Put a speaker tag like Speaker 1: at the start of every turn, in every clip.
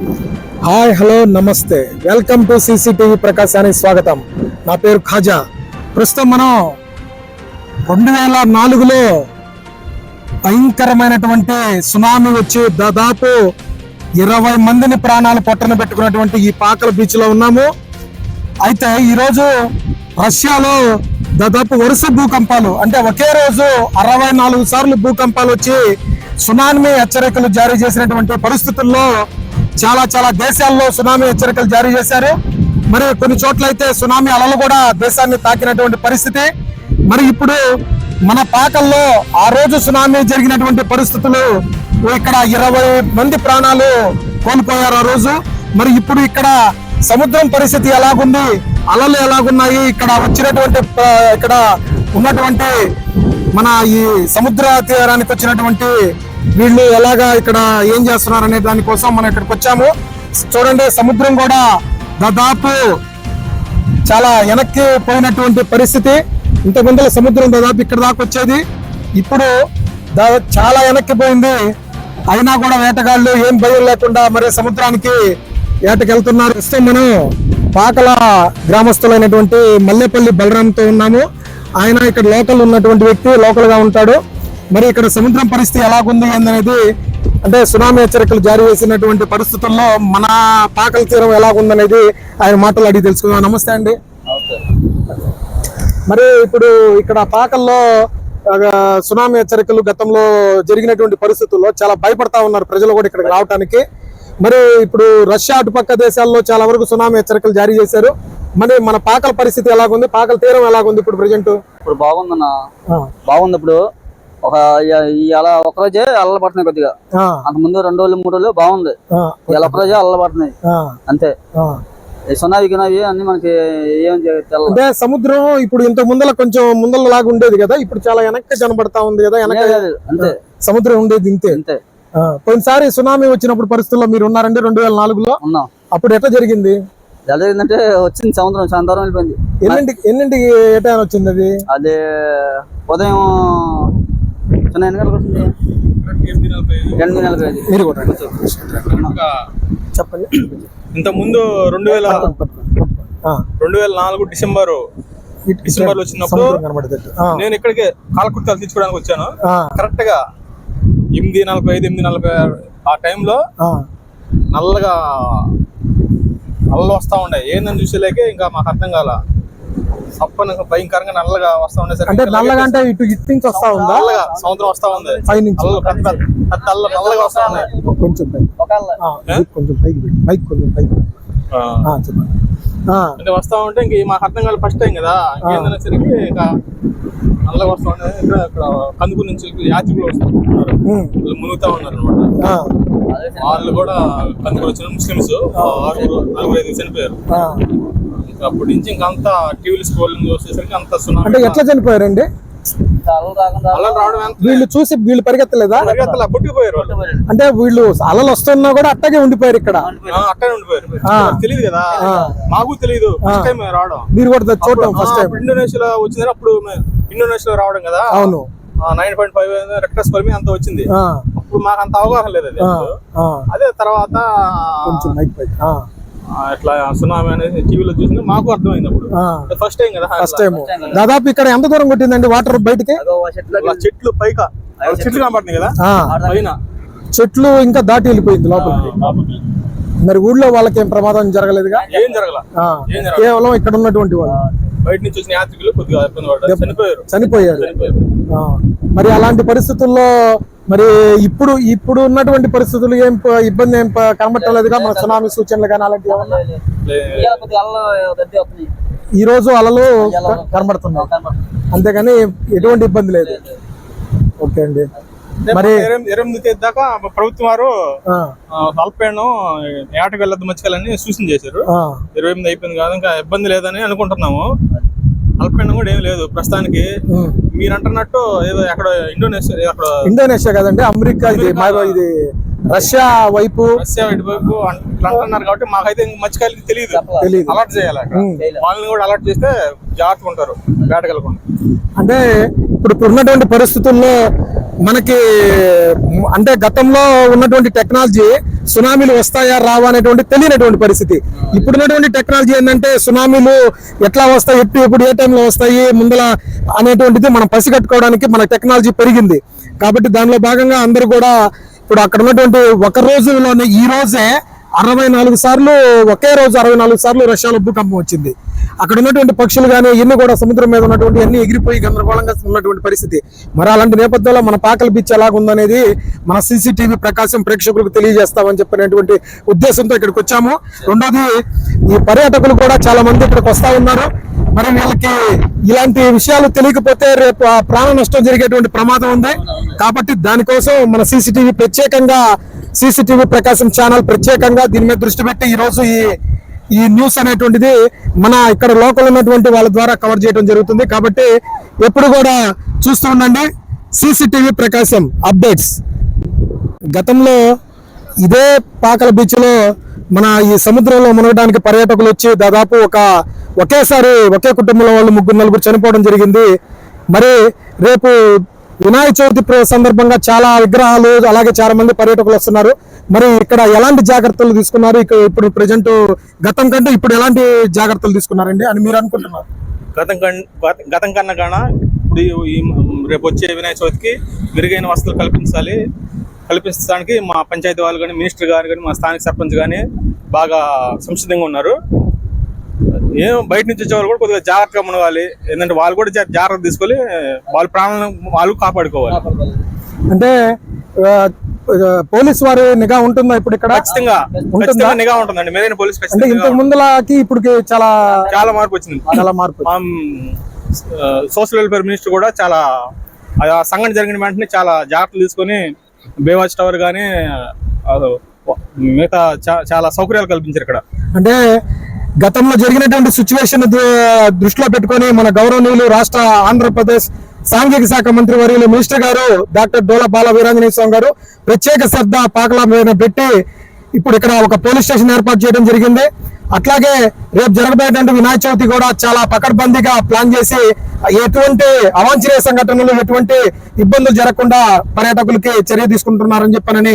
Speaker 1: Hi hello నమస్తే. Welcome to CCTV ప్రకాశానికి స్వాగతం. నా పేరు ఖాజా. ప్రస్తుతం మనం రెండు వేల నాలుగులో భయంకరమైనటువంటి సునామీ వచ్చి దాదాపు ఇరవై మందిని ప్రాణాలు పొట్టన పెట్టుకున్నటువంటి ఈ పాకల బీచ్లో ఉన్నాము. అయితే ఈరోజు రష్యాలో దాదాపు వరుస భూకంపాలు అంటే ఒకే రోజు అరవై నాలుగు సార్లు భూకంపాలు వచ్చి సునామీ హెచ్చరికలు జారీ చేసినటువంటి పరిస్థితుల్లో చాలా చాలా దేశాల్లో సునామీ హెచ్చరికలు జారీ చేశారు. మరి కొన్ని చోట్ల అయితే సునామీ అలలు కూడా దేశాన్ని తాకినటువంటి పరిస్థితి. మరి ఇప్పుడు మన పాకల్లో ఆ రోజు సునామీ జరిగినటువంటి పరిస్థితులు ఇక్కడ ఇరవై మంది ప్రాణాలు కోల్పోయారు ఆ రోజు. మరి ఇప్పుడు ఇక్కడ సముద్రం పరిస్థితి ఎలాగుంది? అలలు ఎలాగున్నాయి? ఇక్కడ వచ్చినటువంటి ఇక్కడ ఉన్నటువంటి మన ఈ సముద్ర తీరానికి వచ్చినటువంటి వీళ్ళు ఎలాగా ఇక్కడ ఏం చేస్తున్నారు అనే దానికోసం మనం ఇక్కడికి వచ్చాము. చూడండి సముద్రం కూడా దాదాపు చాలా వెనక్కి పోయినటువంటి పరిస్థితి. ఇంత ముందర సముద్రం దాదాపు ఇక్కడ దాకా వచ్చేది. ఇప్పుడు చాలా వెనక్కి పోయింది. అయినా కూడా వేటగాళ్ళు ఏం భయం లేకుండా మరి సముద్రానికి వేటకెళ్తున్నారు ప్రస్తుతం మనం పాకల గ్రామస్తులైనటువంటి మల్లెపల్లి బలరాంతో ఉన్నాము. ఆయన ఇక్కడ లోకల్ ఉన్నటువంటి వ్యక్తి లోకల్గా ఉంటాడు. మరి ఇక్కడ సముద్రం పరిస్థితి ఎలాగుంది ఏందనేది అంటే సునామీ హెచ్చరికలు జారీ చేసినటువంటి పరిస్థితుల్లో మన పాకల తీరం ఎలాగుందనేది ఆయన మాటలు అడిగి తెలుసుకుందాం. నమస్తే అండి. మరి ఇప్పుడు ఇక్కడ పాకల్లో సునామీ హెచ్చరికలు గతంలో జరిగినటువంటి పరిస్థితుల్లో చాలా భయపడతా ఉన్నారు ప్రజలు కూడా ఇక్కడికి రావడానికి మరి ఇప్పుడు రష్యా అటుపక్క దేశాల్లో చాలా వరకు సునామీ హెచ్చరికలు జారీ చేశారు. మరి మన పాకల పరిస్థితి ఎలాగుంది? పాకల తీరం ఎలాగుంది ఇప్పుడు ప్రజెంట్?
Speaker 2: ఇప్పుడు బాగుందన్న. బాగుంది ఇప్పుడు. ఒక ఇ- ఈ అలా ఒక రోజే అల్ల పడుతున్నాయి కొద్దిగా. అంత ముందు రెండు రోజులు మూడు రోజులు బాగుంది. ఇలా ఒక రోజే అల్ల పడుతున్నాయి. అంతే. సునావి గినావి అన్ని మనకి ఏం
Speaker 1: అంటే సముద్రం ఇప్పుడు ఇంత ముందల కొంచెం ముందల లాగా ఉండేది కదా ఇప్పుడు చాలా వెనక్కి కనబడతా ఉంది కదా వెనక
Speaker 2: అంతే.
Speaker 1: సముద్రం ఉండేది ఇంతే.
Speaker 2: అంతే.
Speaker 1: ఆ, పోయినసారి సునామీ వచ్చినప్పుడు పరిస్థితుల్లో మీరు ఉన్నారండి రెండు వేల నాలుగులో?
Speaker 2: ఉన్నాం.
Speaker 1: అప్పుడు ఎట్లా జరిగింది?
Speaker 2: ఎలా జరిగిందంటే వచ్చింది సముద్రం చాలా దూరం వెళ్ళిపోయింది.
Speaker 1: ఎన్నింటికి ఎన్నింటికి ఏ టైం వచ్చింది అది?
Speaker 2: అది ఉదయం చిన్న ఎన్ని గంటలకు వచ్చింది ఎనిమిది నెలలకు అది
Speaker 1: మీరు కూడా చెప్పండి.
Speaker 3: ఇంత ముందు రెండు వేల
Speaker 1: ఆ,
Speaker 3: రెండు వేల నాలుగు డిసెంబర్ డిసెంబర్లో వచ్చినప్పుడు నేను ఇక్కడికి కాలకుర్తాలు తీసుకోవడానికి వచ్చాను. కరెక్ట్గా ఎనిమిది నలభై ఐదు ఎనిమిది నలభై ఆరు ఆ టైంలో నల్లగా అల్లలు వస్తా ఉండే. ఏందని చూసేలేకే ఇంకా మాకు అర్థం కాల. సప్పని భయంకరంగా నల్లగా వస్తా ఉండేసరికి
Speaker 1: అంటే నల్లగా అంటే ఇటు ఇటు నుంచి వస్తా ఉందా?
Speaker 3: నల్లగా సముద్రం వస్తా ఉంది.
Speaker 1: పై నుంచి.
Speaker 3: పెద్ద పెద్ద నల్లగా వస్తా ఉన్నాయి.
Speaker 1: కొంచెం పైకి. కొంచెం పైకి మైక్ కొంచెం పైకి చెప్పండి.
Speaker 3: అంటే వస్తా ఉంటే ఇంక మాకు అర్థం కాలేదు ఫస్ట్ టైం కదా? ఏందనేసరికి ఇంకా నల్లగా వస్తా ఉండే ఇక్కడ ఇక్కడ కందుకు నుంచి యాత్రికులు వస్తూ ఉన్నారు
Speaker 1: ఉమ్,
Speaker 3: వాళ్ళు మునుగుతా ఉన్నారు అనమాట వాళ్ళు కూడా కందుకు వచ్చిన ముస్లిమ్స్ ఆరుగురు నలుగురు ఐదు చనిపోయారు. అప్పటి నుంచి ఇంకా అంతా టీవీలు స్కోలింగ్ చూసేసరికి అంత
Speaker 1: అంటే ఎట్లా చనిపోయారండి?
Speaker 2: అల్లు
Speaker 3: రావడం ఎంత?
Speaker 1: వీళ్ళు చూసి వీళ్ళు పరిగెత్తలేదా?
Speaker 3: పరిగెత్తలా కొట్టుకుపోయారు వాళ్ళు.
Speaker 1: అంటే వీళ్ళు అలలు వస్తున్నా కూడా అట్టగే ఉండిపోయారు ఇక్కడ.
Speaker 3: అక్కడే ఉండిపోయారు. తెలియదు కదా. మాకు తెలియదు ఫస్ట్ టైం రావడం.
Speaker 1: మీరు కూడా చూడటం ఫస్ట్ టైం
Speaker 3: ఇండోనేషియాలో వచ్చింది అప్పుడు ఇండోనేషియాలో రావడం కదా.
Speaker 1: అవును.
Speaker 3: Nine point five Richter score మీద అంత వచ్చింది. అప్పుడు మాకు అంత అవగాహన లేదు అది. అదే తర్వాత
Speaker 1: కొంచెం
Speaker 3: ఇట్లా సునామీ అనేది టీవీలో చూసింది. మాకు అర్థమైంది అప్పుడు. ఫస్ట్ టైం కదా
Speaker 1: ఫస్ట్ టైం దాదాపు ఇక్కడ ఎంత దూరం కొట్టిందండి వాటర్ బయటికి?
Speaker 2: చెట్లు
Speaker 3: పైక? చెట్లు కనబడుతుంది కదా? పైన.
Speaker 1: చెట్లు ఇంకా దాటి వెళ్ళిపోయింది లోపలికి. మరి ఊళ్ళో వాళ్ళకి ఏం ప్రమాదం జరగలేదుగా?
Speaker 3: ఏం జరగల.
Speaker 1: ఆ,
Speaker 3: ఏం జరగల.
Speaker 1: కేవలం ఇక్కడ ఉన్నటువంటి వాళ్ళు.
Speaker 3: బయట నుంచి వచ్చిన యాత్రికులు కొద్దిగా చనిపోయారు.
Speaker 1: చనిపోయారు. మరి అలాంటి పరిస్థితుల్లో మరి ఇప్పుడు ఇప్పుడు ఉన్నటువంటి పరిస్థితులు ఏం ఇబ్బంది ఏం కనబట్టలేదుగా మన సునామీ సూచనలు కానీ అలాంటివి ఏమన్నా? ఈ రోజు అలలు కనబడుతున్నాయి. అంతేగాని ఎటువంటి ఇబ్బంది లేదు. ఓకే అండి. మరి
Speaker 3: ఎనిమిది తేదీ దాకా ప్రభుత్వం వారు అల్పేణం ఏటకు వెళ్ళొద్దు మర్చికెళ్ళని సూచన చేశారు. ఇరవై ఎనిమిది అయిపోయింది కాదు ఇంకా ఇబ్బంది లేదని అనుకుంటున్నాము. అల్పేణం కూడా ఏం లేదు. ప్రస్తుతానికి. మీరు అంటున్నట్టు ఏదో అక్కడ ఇండోనేషియా అక్కడ
Speaker 1: ఇండోనేషియా కదండి అమెరికా ఇది ఇది రష్యా వైపు.
Speaker 3: రష్యా వైపు అంటున్నారు కాబట్టి మాకైతే మర్చికాయలకి తెలియదు
Speaker 1: తెలియదు
Speaker 3: అలర్ట్ చేయాలి. వాళ్ళని కూడా అలర్ట్ చేస్తే జాగ్రత్తగా ఉంటారు వేటకెళ్ళకుండా
Speaker 1: అంటే ఇప్పుడు ఉన్నటువంటి పరిస్థితుల్లో మనకి అంటే గతంలో ఉన్నటువంటి టెక్నాలజీ సునామీలు వస్తాయా రావా అనేటువంటి తెలియనటువంటి పరిస్థితి. ఇప్పుడున్నటువంటి టెక్నాలజీ ఏంటంటే సునామీలు ఎట్లా వస్తాయి ఎప్పుడు ఎప్పుడు ఏ టైంలో వస్తాయి ముందల అనేటువంటిది మనం పసిగట్టుకోవడానికి మన టెక్నాలజీ పెరిగింది. కాబట్టి దానిలో భాగంగా అందరూ కూడా ఇప్పుడు అక్కడ ఉన్నటువంటి ఒక రోజులోనే ఈ రోజే అరవై నాలుగు సార్లు ఒకే రోజు అరవై నాలుగు సార్లు రష్యాలో భూకంపం వచ్చింది. అక్కడ ఉన్నటువంటి పక్షులు కానీ ఇన్ని కూడా సముద్రం మీద ఉన్నటువంటి అన్ని ఎగిరిపోయి గందరగోళంగా ఉన్నటువంటి పరిస్థితి. మరి అలాంటి నేపథ్యంలో మన పాకల బీచ్ ఎలాగుందనేది మన సీసీటీవీ ప్రకాశం ప్రేక్షకులకు తెలియజేస్తామని చెప్పినటువంటి ఉద్దేశంతో ఇక్కడికి వచ్చాము. రెండోది ఈ పర్యాటకులు కూడా చాలా మంది ఇక్కడికి వస్తా ఉన్నారు. మరి వీళ్ళకి ఇలాంటి విషయాలు తెలియకపోతే రేపు ప్రాణ నష్టం జరిగేటువంటి ప్రమాదం ఉంది. కాబట్టి దానికోసం మన సీసీటీవీ ప్రత్యేకంగా సీసీటీవీ ప్రకాశం ఛానల్ ప్రత్యేకంగా దీని మీద దృష్టి పెట్టి ఈ రోజు ఈ ఈ న్యూస్ అనేటువంటిది మన ఇక్కడ లోకల్ ఉన్నటువంటి వాళ్ళ ద్వారా కవర్ చేయడం జరుగుతుంది. కాబట్టి ఎప్పుడు కూడా చూస్తూ ఉండండి. CCTV Prakasam updates. గతంలో ఇదే పాకల బీచ్లో మన ఈ సముద్రంలో మునగడానికి పర్యాటకులు వచ్చి దాదాపు ఒక ఒకేసారి ఒకే కుటుంబంలో వాళ్ళు ముగ్గురు నలుగురు చనిపోవడం జరిగింది. మరి రేపు వినాయక చవితి సందర్భంగా చాలా విగ్రహాలు అలాగే చాలా మంది పర్యాటకులు వస్తున్నారు. మరి ఇక్కడ ఎలాంటి జాగ్రత్తలు తీసుకున్నారు? ఇక్కడ ఇప్పుడు ప్రజెంట్ గతం కంటే ఇప్పుడు ఎలాంటి జాగ్రత్తలు తీసుకున్నారండి అని మీరు అనుకుంటున్నారు?
Speaker 3: గతం గత- కన్నా కాన ఇప్పుడు ఈ- రేపు వచ్చే వినాయక చవితికి మెరుగైన వసతులు కల్పించాలి. కల్పించడానికి మా పంచాయతీ వాళ్ళు కానీ మినిస్టర్ గారు కానీ మా స్థానిక సర్పంచ్ కానీ బాగా సంసిద్ధంగా ఉన్నారు. ఏం బయట నుంచి వచ్చే వాళ్ళు కూడా కొద్దిగా జాగ్రత్తగా మునగాలి ఏంటంటే వాళ్ళు కూడా జాగ్రత్త తీసుకొని వాళ్ళ ప్రాణాలను వాళ్ళు కాపాడుకోవాలి.
Speaker 1: అంటే పోలీస్ వారి నిఘా ఉంటుందా ఇప్పుడు ఇక్కడ?
Speaker 3: ఖచ్చితంగా నిఘా ఉంటుందండి. మెరైన్ పోలీస్
Speaker 1: అంటే ఇంతకు ముందులాకి ఇప్పటికి చాలా
Speaker 3: చాలా మార్పు వచ్చింది.
Speaker 1: చాలా మార్పు
Speaker 3: సోషల్ వెల్ఫేర్ మినిస్టర్ కూడా చాలా సంఘటన జరిగిన వెంటనే చాలా జాగ్రత్తలు తీసుకొని బేవాచ్ టవర్ కానీ మిగతా చాలా సౌకర్యాలు కల్పించారు ఇక్కడ.
Speaker 1: అంటే గతంలో జరిగినటువంటి సిచ్యువేషన్ దృష్టిలో పెట్టుకొని మన గౌరవనీయులు రాష్ట్ర ఆంధ్రప్రదేశ్ సాంఘిక శాఖ మంత్రి వర్యులు మినిస్టర్ గారు డాక్టర్ డోల బాల వీరాంజనేయ స్వామి గారు ప్రత్యేక శ్రద్ధ పాకల మీద పెట్టి ఇప్పుడు ఇక్కడ ఒక పోలీస్ స్టేషన్ ఏర్పాటు చేయడం జరిగింది. అట్లాగే రేపు జరగబోయేటువంటి వినాయక చవితి కూడా చాలా పకడ్బందీగా ప్లాన్ చేసి ఎటువంటి అవాంఛనీయ సంఘటనలు ఎటువంటి ఇబ్బందులు జరగకుండా పర్యాటకులకి చర్య తీసుకుంటున్నారని చెప్పనని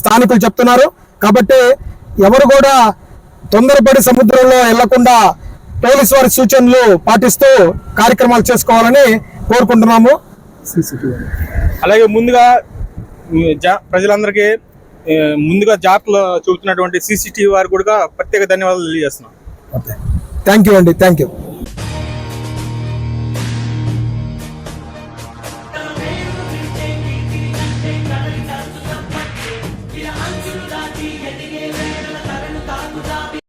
Speaker 1: స్థానికులు చెప్తున్నారు. కాబట్టి ఎవరు కూడా తొందరపడి సముద్రంలో వెళ్ళకుండా పోలీసు వారి సూచనలు పాటిస్తూ కార్యక్రమాలు చేసుకోవాలని కోరుకుంటున్నాము.
Speaker 3: అలాగే ముందుగా ప్రజలందరికీ ముందుగా జాగ్రత్తలు చూపుతున్నటువంటి సీసీటీవీ వారికి కూడా ప్రత్యేక ధన్యవాదాలు తెలియజేస్తున్నాం.
Speaker 1: థ్యాంక్ యూ అండి. Thank you